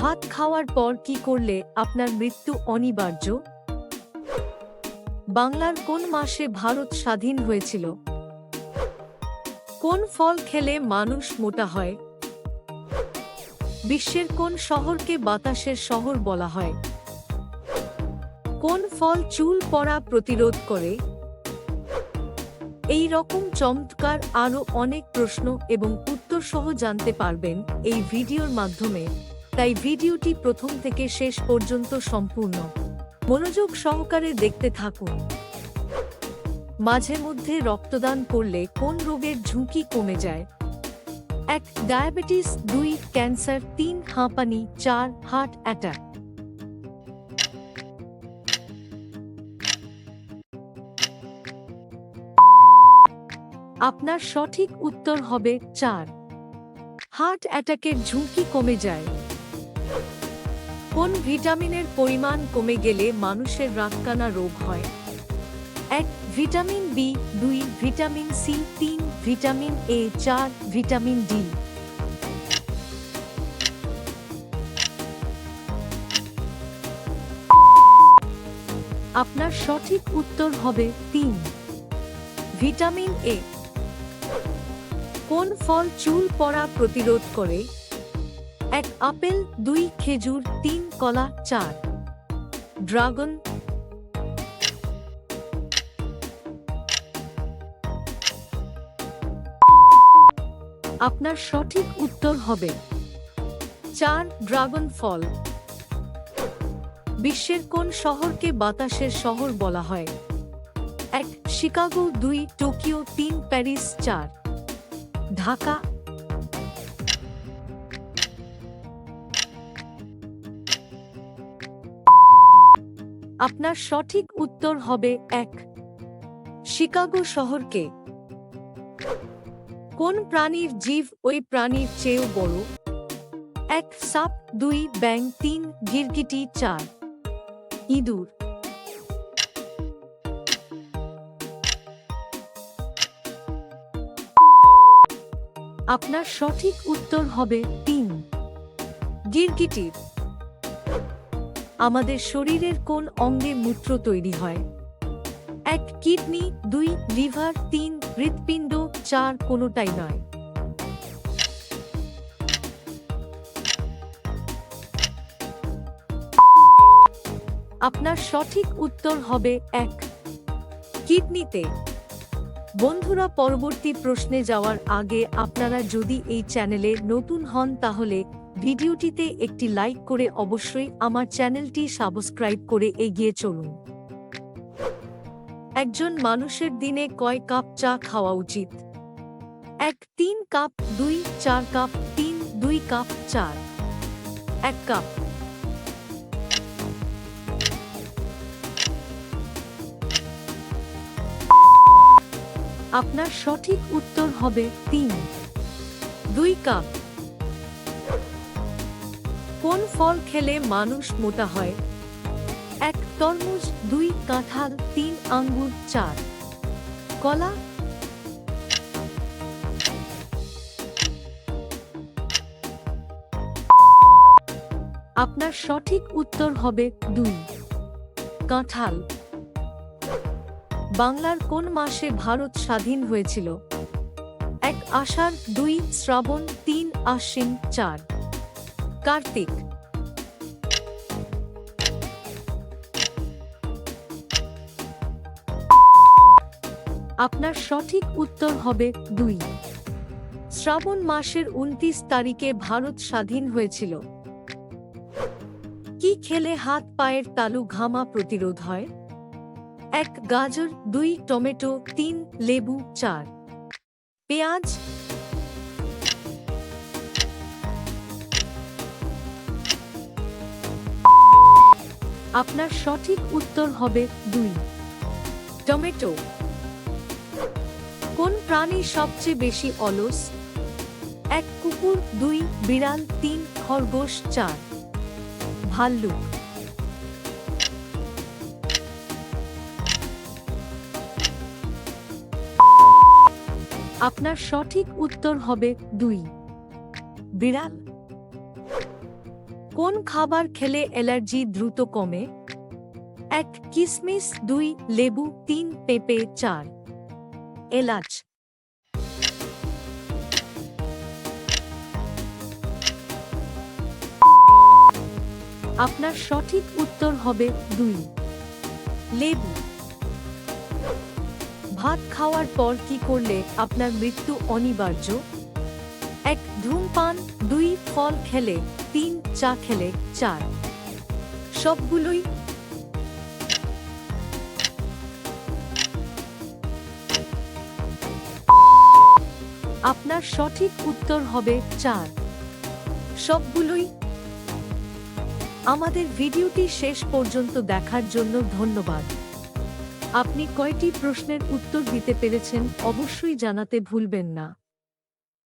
ভাত খাওয়ার পর কি করলে আপনার মৃত্যু অনিবার্য? বাংলার কোন মাসে ভারত স্বাধীন হয়েছিল? কোন ফল খেলে মানুষ মোটা হয়? বিশ্বের কোন শহরকে বাতাসের শহর বলা হয়? কোন ফল চুল পড়া প্রতিরোধ করে? এই রকম চমৎকার আরও অনেক প্রশ্ন এবং উত্তর সহ জানতে পারবেন এই ভিডিওর মাধ্যমে। তাই ভিডিওটি প্রথম থেকে শেষ পর্যন্ত সম্পূর্ণ। মনোযোগ সহকারে দেখতে থাকুন। মাঝে মধ্যে রক্তদান করলে কোন রোগের ঝুঁকি কমে যায়? এক, ডায়াবেটিস, দুই, ক্যান্সার, তিন, হাঁপানি, চার, হার্ট অ্যাটাক। আপনার সঠিক উত্তর হবে চার। হার্ট অ্যাটাকের ঝুঁকি কমে যায়। কোন ভিটামিনের পরিমাণ কমে গেলে মানুষের রাতকানা রোগ হয়? এক, ভিটামিন বি, দুই, ভিটামিন সি, তিন, ভিটামিন এ, চার, ভিটামিন ডি। আপনার সঠিক উত্তর হবে তিন। Vitamin A. কোন ফল চুল পড়া প্রতিরোধ করে? এক আপেল, দুই খেজুর, তিন কলা, চার। ড্রাগন। আপনার সঠিক উত্তর হবে। চার ড্রাগন ফল। বিশ্বের কোন শহরকে বাতাসের শহর বলা হয়? এক, শিকাগো, দুই, টোকিও, তিন, প্যারিস, চার। ঢাকা আপনার সঠিক উত্তর হবে এক। শিকাগো শহরকে। কোন প্রাণীর জীব ওই প্রাণীর চেয়েও বড়? এক, সাপ, দুই ব্যাং তিন, গিরগিটি, চার। ইঁদুর। আপনার সঠিক উত্তর হবে তিন। গিরগিটির। আমাদের শরীরের কোন অঙ্গে মূত্র তৈরি হয়? এক কিডনি, দুই লিভার, তিন হৃৎপিণ্ড, চার কোনোটাই নয়। আপনার সঠিক উত্তর হবে এক। কিডনিতে। বন্ধুরা, পরবর্তী প্রশ্নে যাওয়ার আগে আপনারা যদি এই চ্যানেলে নতুন হন, তাহলে ভিডিওটিতে একটি লাইক করে অবশ্যই আমার চ্যানেলটি সাবস্ক্রাইব করে এগিয়ে চলুন। একজন মানুষের দিনে কয় কাপ চা খাওয়া উচিত? এক, তিন কাপ, দুই, চার কাপ, তিন, দুই কাপ, চার। এক কাপ। আপনার সঠিক উত্তর হবে তিন। দুই কাপ। ফল খেলে মানুষ মোটা হয়। এক তরমুজ, দুই কাঁঠাল, তিন আঙ্গুর, চার। কলা? আপনার সঠিক উত্তর হবে দুই। কাঁঠাল। বাংলার কোন মাসে ভারত স্বাধীন হয়েছিল? এক আষাঢ়, দুই শ্রাবণ, তিন আশ্বিন, চার। কার্তিক। আপনার সঠিক উত্তর হবে দুই। শ্রাবণ মাসের উনত্রিশ তারিখে ভারত স্বাধীন হয়েছিল। কি খেলে হাত পায়ের তালু ঘামা প্রতিরোধ হয়? এক, গাজর, দুই, টমেটো, তিন, লেবু, চার। পেঁয়াজ? আপনার সঠিক উত্তর হবে দুই। টমেটো? কোন প্রাণী সবচেয়ে বেশি অলস? এক কুকুর, দুই বিড়াল, তিন খরগোশ, চার। ভাল্লুক। আপনার সঠিক উত্তর হবে দুই। বিড়াল। কোন খাবার খেলে অ্যালার্জি দ্রুত কমে? এক কিসমিস, দুই লেবু, তিন পেঁপে, চার। এলাচ। আপনার সঠিক উত্তর হবে দুই। লেবু। ভাত খাওয়ার পর কি করলে আপনার মৃত্যু অনিবার্য? এক, ধূমপান, দুই, ফল খেলে, তিন, চা খেলে, চার। সবগুলোই আপনার সঠিক উত্তর হবে চার। সবগুলোই আমাদের ভিডিওটি শেষ পর্যন্ত দেখার জন্য ধন্যবাদ। আপনি কয়টি প্রশ্নের উত্তর দিতে পেরেছেন অবশ্যই জানাতে ভুলবেন না।